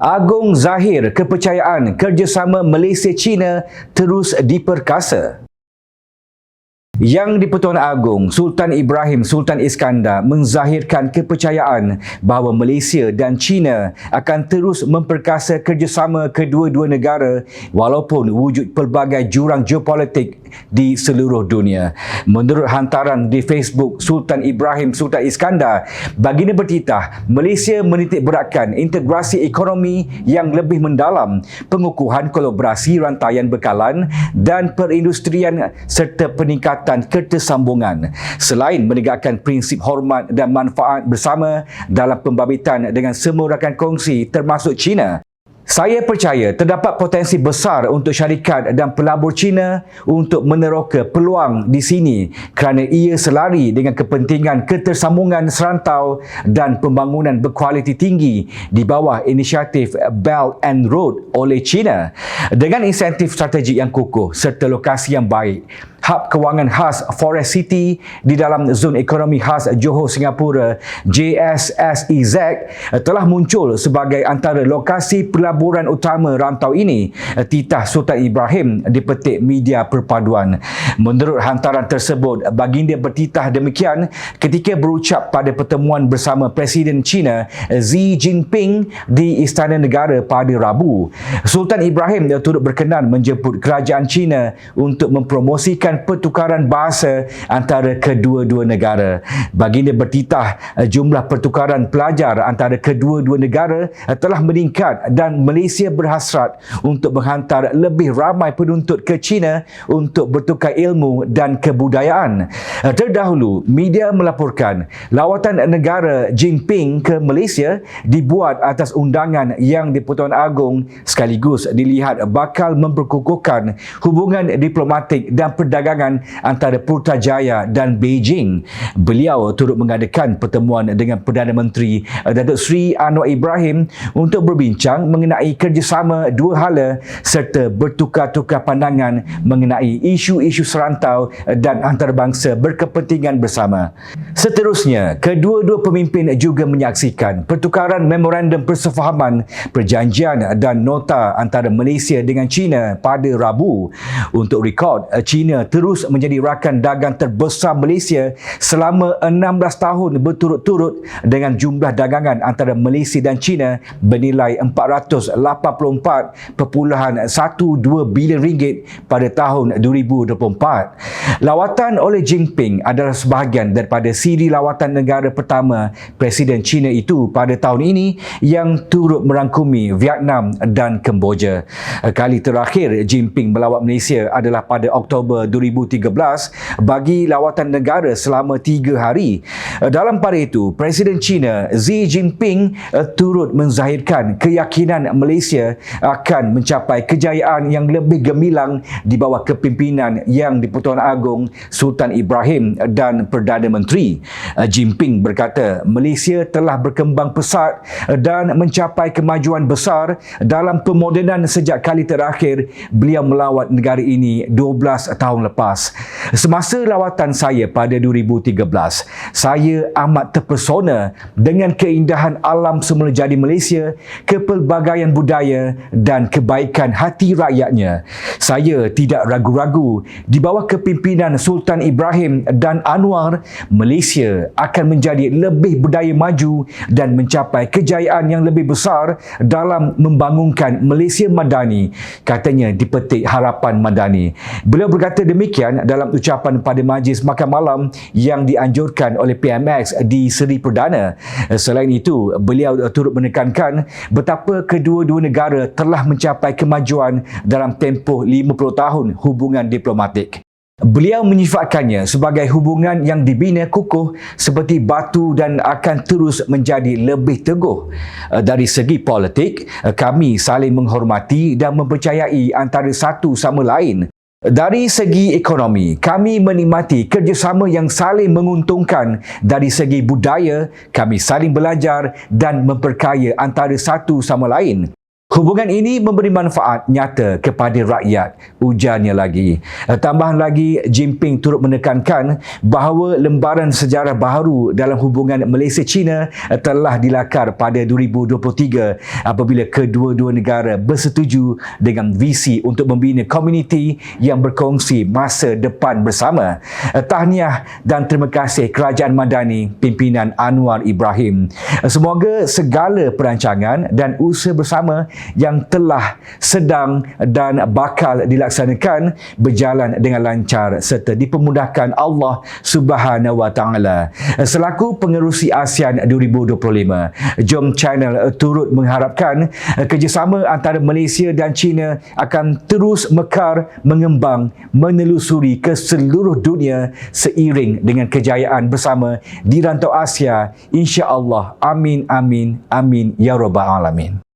Agung Zahir kepercayaan kerjasama Malaysia-China terus diperkasa. Yang di-Pertuan Agong, Sultan Ibrahim Sultan Iskandar menzahirkan kepercayaan bahawa Malaysia dan China akan terus memperkasa kerjasama kedua-dua negara walaupun wujud pelbagai jurang geopolitik di seluruh dunia. Menurut hantaran di Facebook Sultan Ibrahim Sultan Iskandar, baginda bertitah Malaysia menitik beratkan integrasi ekonomi yang lebih mendalam, pengukuhan kolaborasi rantaian bekalan dan perindustrian serta peningkatan ketersambungan selain menegakkan prinsip hormat dan manfaat bersama dalam pembabitan dengan semua rakan kongsi termasuk China. Saya percaya terdapat potensi besar untuk syarikat dan pelabur China untuk meneroka peluang di sini kerana ia selari dengan kepentingan ketersambungan serantau dan pembangunan berkualiti tinggi di bawah inisiatif Belt and Road oleh China dengan insentif strategik yang kukuh serta lokasi yang baik hub kewangan khas Forest City di dalam zon ekonomi khas Johor Singapura. JSSEZ telah muncul sebagai antara lokasi pelaburan utama rantau ini titah Sultan Ibrahim dipetik media perpaduan. Menurut hantaran tersebut baginda bertitah demikian ketika berucap pada pertemuan bersama Presiden China Xi Jinping di Istana Negara pada Rabu. Sultan Ibrahim turut berkenan menjemput kerajaan China untuk mempromosikan melakukan pertukaran bahasa antara kedua-dua negara. Baginda bertitah eh, jumlah pertukaran pelajar antara kedua-dua negara eh, telah meningkat dan Malaysia berhasrat untuk menghantar lebih ramai penuntut ke China untuk bertukar ilmu dan kebudayaan. Eh, terdahulu, media melaporkan lawatan negara Jinping ke Malaysia dibuat atas undangan yang di-Pertuan Agong sekaligus dilihat bakal memperkukuhkan hubungan diplomatik dan perdagangan perdagangan antara Putrajaya dan Beijing. Beliau turut mengadakan pertemuan dengan Perdana Menteri eh, Datuk Seri Anwar Ibrahim untuk berbincang mengenai kerjasama dua hala serta bertukar-tukar pandangan mengenai isu-isu serantau dan antarabangsa berkepentingan bersama. Seterusnya, kedua-dua pemimpin juga menyaksikan pertukaran memorandum persefahaman, perjanjian dan nota antara Malaysia dengan China pada Rabu. Untuk rekod, China terus menjadi rakan dagang terbesar Malaysia selama 16 tahun berturut-turut dengan jumlah dagangan antara Malaysia dan China bernilai 484.12 bilion ringgit pada tahun 2024. Lawatan oleh Jinping adalah sebahagian daripada siri lawatan negara pertama Presiden China itu pada tahun ini yang turut merangkumi Vietnam dan Kemboja. Kali terakhir Jinping melawat Malaysia adalah pada Oktober 2013 bagi lawatan negara selama tiga hari. Dalam pada itu, Presiden China Xi Jinping eh, turut menzahirkan keyakinan Malaysia akan mencapai kejayaan yang lebih gemilang di bawah kepimpinan yang di-Pertuan Agong Sultan Ibrahim dan Perdana Menteri. Eh, Jinping berkata, Malaysia telah berkembang pesat dan mencapai kemajuan besar dalam pemodenan sejak kali terakhir beliau melawat negara ini 12 tahun lepas. Semasa lawatan saya pada 2013, saya amat terpesona dengan keindahan alam semula jadi Malaysia, kepelbagaian budaya dan kebaikan hati rakyatnya. Saya tidak ragu-ragu di bawah kepimpinan Sultan Ibrahim dan Anwar, Malaysia akan menjadi lebih budaya maju dan mencapai kejayaan yang lebih besar dalam membangunkan Malaysia Madani, katanya dipetik harapan Madani. Beliau berkata demikian dalam ucapan pada majlis makan malam yang dianjurkan oleh PMX di Seri Perdana. Selain itu, beliau turut menekankan betapa kedua-dua negara telah mencapai kemajuan dalam tempoh 50 tahun hubungan diplomatik. Beliau menyifatkannya sebagai hubungan yang dibina kukuh seperti batu dan akan terus menjadi lebih teguh. Dari segi politik, kami saling menghormati dan mempercayai antara satu sama lain. Dari segi ekonomi, kami menikmati kerjasama yang saling menguntungkan. Dari segi budaya, kami saling belajar dan memperkaya antara satu sama lain. Hubungan ini memberi manfaat nyata kepada rakyat. Ujarnya lagi. Eh, tambahan lagi, Jinping turut menekankan bahawa lembaran sejarah baharu dalam hubungan Malaysia-China eh, telah dilakar pada 2023 apabila kedua-dua negara bersetuju dengan visi untuk membina komuniti yang berkongsi masa depan bersama. Eh, tahniah dan terima kasih Kerajaan Madani pimpinan Anwar Ibrahim. Semoga segala perancangan dan usaha bersama yang telah sedang dan bakal dilaksanakan berjalan dengan lancar serta dipermudahkan Allah Subhanahu Wa Taala. Selaku pengerusi ASEAN 2025, Jom Channel turut mengharapkan kerjasama antara Malaysia dan China akan terus mekar mengembang menelusuri ke seluruh dunia seiring dengan kejayaan bersama di rantau Asia. insya-Allah. Amin amin amin. Ya rabbal alamin